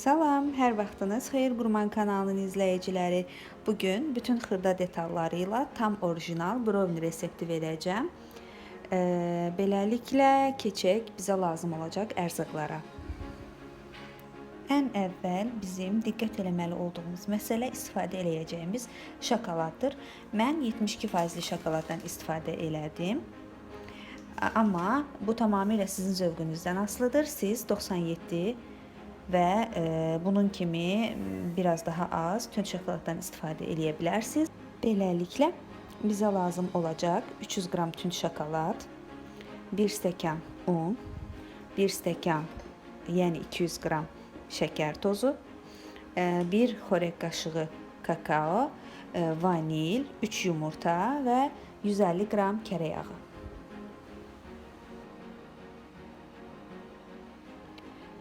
Salam, hər vaxtınız xeyir Qurman kanalının izləyiciləri. Bu gün bütün xırda detallarıyla tam orijinal brownie resepti verəcəm. Ee, beləliklə keçək bizə lazım olacaq ərzaqlara. Ən əvvəl bizim diqqət eləməli olduğumuz məsələ istifadə eləyəcəyimiz şokoladdır. Mən 72% şokoladdan istifadə elədim. Amma bu tamamilə sizin zövqünüzdən asılıdır. Siz 97 və e, bunun kimi m, biraz daha az tünd şokoladdan istifadə eləyə bilərsiniz. Beləliklə bizə lazım olacaq 300 qram tünd şokolad, 1 stəkan un, 1 stəkan, yəni 200 qram şəkər tozu, 1 xörək qaşığı kakao, e, vanil, 3 yumurta və 150 qram kərə.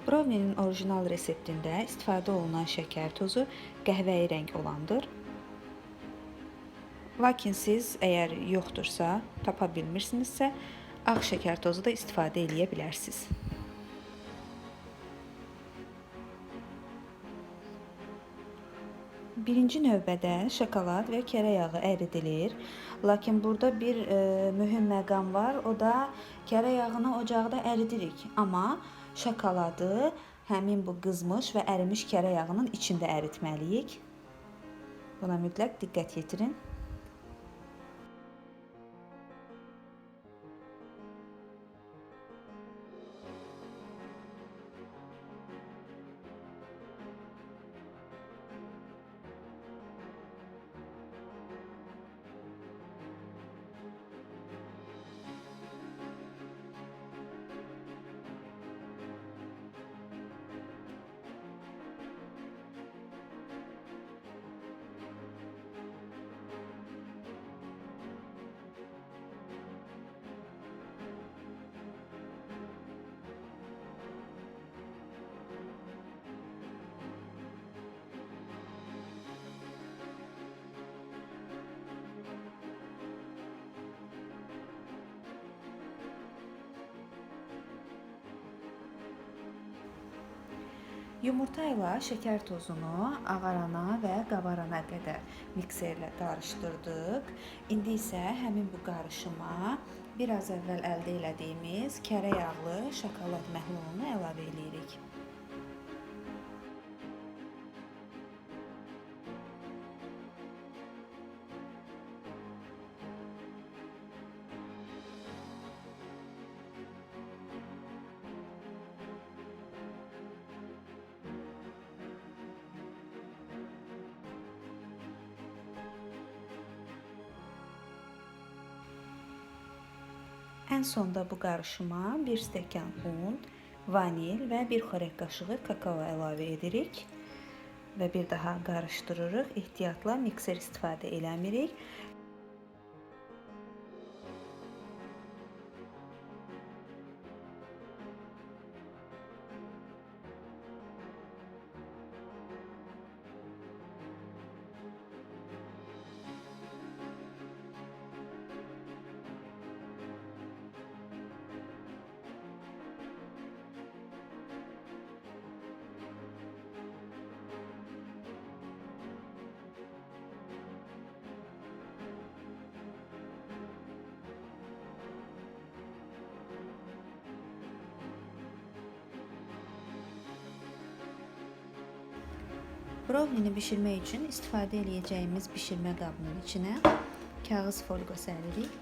Brownie'nin orijinal reseptində istifadə olunan şəkər tozu qəhvəyi rəng olandır. Lakin siz əgər yoxdursa, tapa bilmirsinizsə, ağ şəkər tozu da istifadə eləyə bilərsiniz. Birinci növbədə şokolad və kərə yağı əridilir. Lakin burada bir e, mühüm məqam var. O da kərə yağını ocaqda əridirik, amma şokoladı həmin bu qızmış və ərimiş kərə yağının içində əritməliyik. Buna mütləq diqqət yetirin. Yumurta ilə şəkər tozunu ağarana və qabarana qədər mikserlə qarışdırdıq. İndi isə həmin bu qarışıma biraz əvvəl əldə elədiyimiz kərə yağlı şokolad məhlulunu əlavə eləyirik. Ən sonda bu qarışıma 1 stəkan un, vanil və 1 xörək qaşığı kakao əlavə edirik və bir daha qarışdırırıq. Ehtiyatla mikser istifadə eləmirik. Brownie'ni bişirmək üçün istifadə edəcəyimiz bişirmə qabının içinə kağız folqa səririk.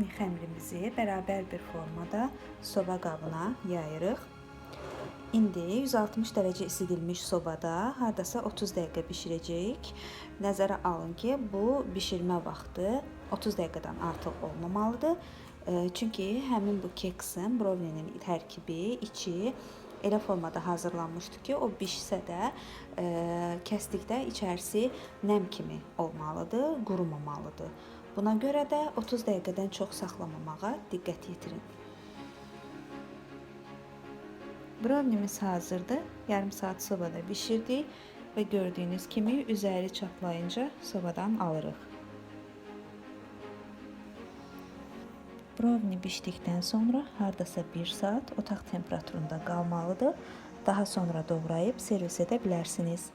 Brownie xəmirimizi bərabər bir formada soba qabına yayırıq. İndi 160 dərəcə isidilmiş sobada hardasa 30 dəqiqə bişirəcəyik. Nəzərə alın ki, bu bişirmə vaxtı 30 dəqiqədən artıq olmamalıdır. E, Çünki həmin bu keksin, brownie'nin tərkibi, içi elə formada hazırlanmışdı ki, o bişsə də e, kəsdikdə içərisi nəm kimi olmalıdır, qurumamalıdır. Buna görə də 30 dəqiqədən çox saxlamamağa diqqət yetirin. Brownie'miz hazırdır. Yarım saat sobada pişirdik ve gördüğünüz kimi üzeri çatlayınca sobadan alırıq. Brownie bişdikdən sonra hardasa 1 saat otaq temperaturunda qalmalıdır. Daha sonra doğrayıb servis edə bilərsiniz.